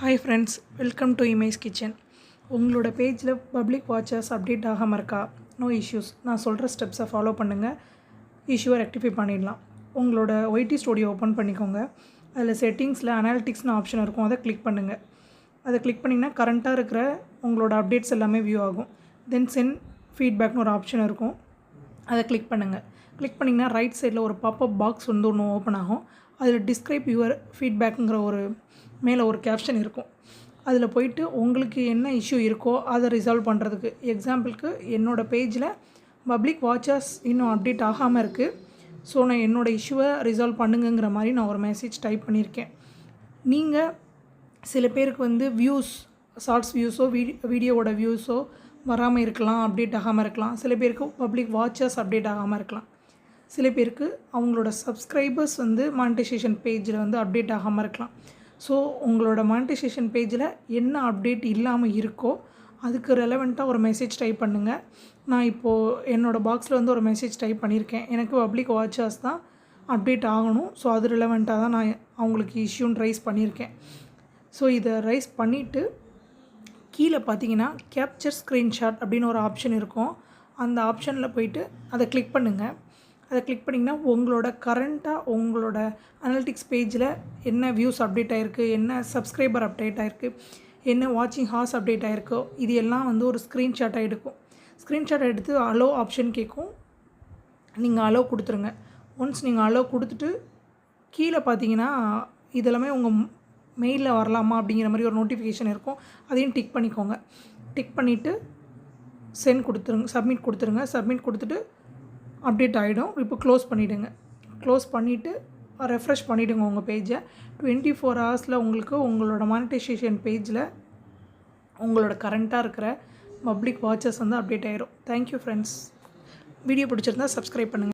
Hi friends welcome to image kitchen உங்களோட பேஜில் public watchers update ஆகாமல் இருக்கா? நோ இஷ்யூஸ் நான் சொல்கிற ஸ்டெப்ஸை ஃபாலோ பண்ணுங்கள் இஷ்யூவை ரெக்டிஃபை பண்ணிடலாம். உங்களோட ஒய்டி ஸ்டுடியோ ஓப்பன் பண்ணிக்கோங்க. அதில் செட்டிங்ஸில் அனாலிட்டிக்ஸ்னு ஆப்ஷன் இருக்கும். அதை கிளிக் பண்ணுங்கள் அதை கிளிக் பண்ணிங்கன்னா கரண்ட்டாக இருக்கிற உங்களோட அப்டேட்ஸ் எல்லாமே வியூ ஆகும். தென் சென்ட் ஃபீட்பேக்னு ஒரு ஆப்ஷன் இருக்கும். அதை கிளிக் பண்ணுங்கள் கிளிக் பண்ணிங்கன்னா ரைட் சைடில் ஒரு பாப்பப் பாக்ஸ் வந்து ஒன்று ஓப்பன் ஆகும். அதில் டிஸ்கிரைப் யுவர் ஃபீட்பேக்குங்கிற ஒரு மேலே ஒரு கேப்ஷன் இருக்கும். அதில் போயிட்டு உங்களுக்கு என்ன இஷ்யூ இருக்கோ அதை ரிசால்வ் பண்ணுறதுக்கு எக்ஸாம்பிளுக்கு என்னோடய பேஜில் பப்ளிக் வாட்சர்ஸ் இன்னும் அப்டேட் ஆகாமல் இருக்குது ஸோ நான் என்னோடய இஷ்யூவை ரிசால்வ் பண்ணுங்கங்கிற மாதிரி நான் ஒரு மெசேஜ் டைப் பண்ணியிருக்கேன். நீங்கள் சில பேருக்கு வந்து வியூஸ் ஷார்ட்ஸ் வியூஸோ வீடியோ வீடியோவோட வியூஸோ வராமல் இருக்கலாம் அப்டேட் ஆகாமல் இருக்கலாம். சில பேருக்கு பப்ளிக் வாட்சர்ஸ் அப்டேட் ஆகாமல் இருக்கலாம். சில பேருக்கு அவங்களோட சப்ஸ்கிரைபர்ஸ் வந்து மானிட்டைசேஷன் பேஜில் வந்து அப்டேட் ஆகாமல் இருக்கலாம். ஸோ உங்களோட மானிட்டைசேஷன் பேஜில் என்ன அப்டேட் இல்லாமல் இருக்கோ அதுக்கு ரெலவெண்ட்டாக ஒரு மெசேஜ் டைப் பண்ணுங்கள் நான் இப்போது என்னோடய பாக்ஸில் வந்து ஒரு மெசேஜ் டைப் பண்ணியிருக்கேன். எனக்கு பப்ளிக் வாட்சர்ஸ் தான் அப்டேட் ஆகணும். ஸோ அது ரிலவெண்ட்டாக தான் நான் அவங்களுக்கு இஷ்யூன்னு ரைஸ் பண்ணியிருக்கேன். ஸோ இதை ரைஸ் பண்ணிவிட்டு கீழே பார்த்தீங்கன்னா கேப்சர் ஸ்க்ரீன்ஷாட் அப்படின்னு ஒரு ஆப்ஷன் இருக்கும். அந்த ஆப்ஷனில் போயிட்டு அதை கிளிக் பண்ணுங்கள் அதை கிளிக் பண்ணிங்கன்னா உங்களோட கரண்ட்டாக உங்களோட அனலிட்டிக்ஸ் பேஜில் என்ன வியூஸ் அப்டேட் ஆகிருக்கு என்ன சப்ஸ்கிரைபர் அப்டேட் ஆகிருக்கு என்ன வாட்சிங் ஹார்ஸ் அப்டேட் ஆகிருக்கோ இது எல்லாம் வந்து ஒரு ஸ்க்ரீன்ஷாட்டாக எடுக்கும். ஸ்க்ரீன்ஷாட் எடுத்து அலோ ஆப்ஷன் கேட்கும் நீங்கள் அலோ கொடுத்துருங்க. ஒன்ஸ் நீங்கள் அலோ கொடுத்துட்டு கீழே பார்த்தீங்கன்னா இதெல்லாமே உங்கள் மெயிலில் வரலாமா அப்படிங்கிற மாதிரி ஒரு நோட்டிஃபிகேஷன் இருக்கும். அதையும் டிக் பண்ணிக்கோங்க. டிக் பண்ணிவிட்டு சென்ட் கொடுத்துருங்க சப்மிட் கொடுத்துருங்க. சப்மிட் கொடுத்துட்டு அப்டேட் ஆகிடும் இப்போ க்ளோஸ் பண்ணிவிடுங்க க்ளோஸ் பண்ணிவிட்டு ரெஃப்ரெஷ் பண்ணிவிடுங்க உங்கள் பேஜை டுவெண்ட்டி ஃபோர் ஹவர்ஸில் உங்களுக்கு உங்களோட மானிட்டைசேஷன் பேஜில் உங்களோட கரண்ட்டாக இருக்கிற பப்ளிக் வாட்சஸ் வந்து அப்டேட் ஆகிரும் தேங்க்யூ ஃப்ரெண்ட்ஸ் வீடியோ பிடிச்சிருந்தா சப்ஸ்கிரைப் பண்ணுங்கள்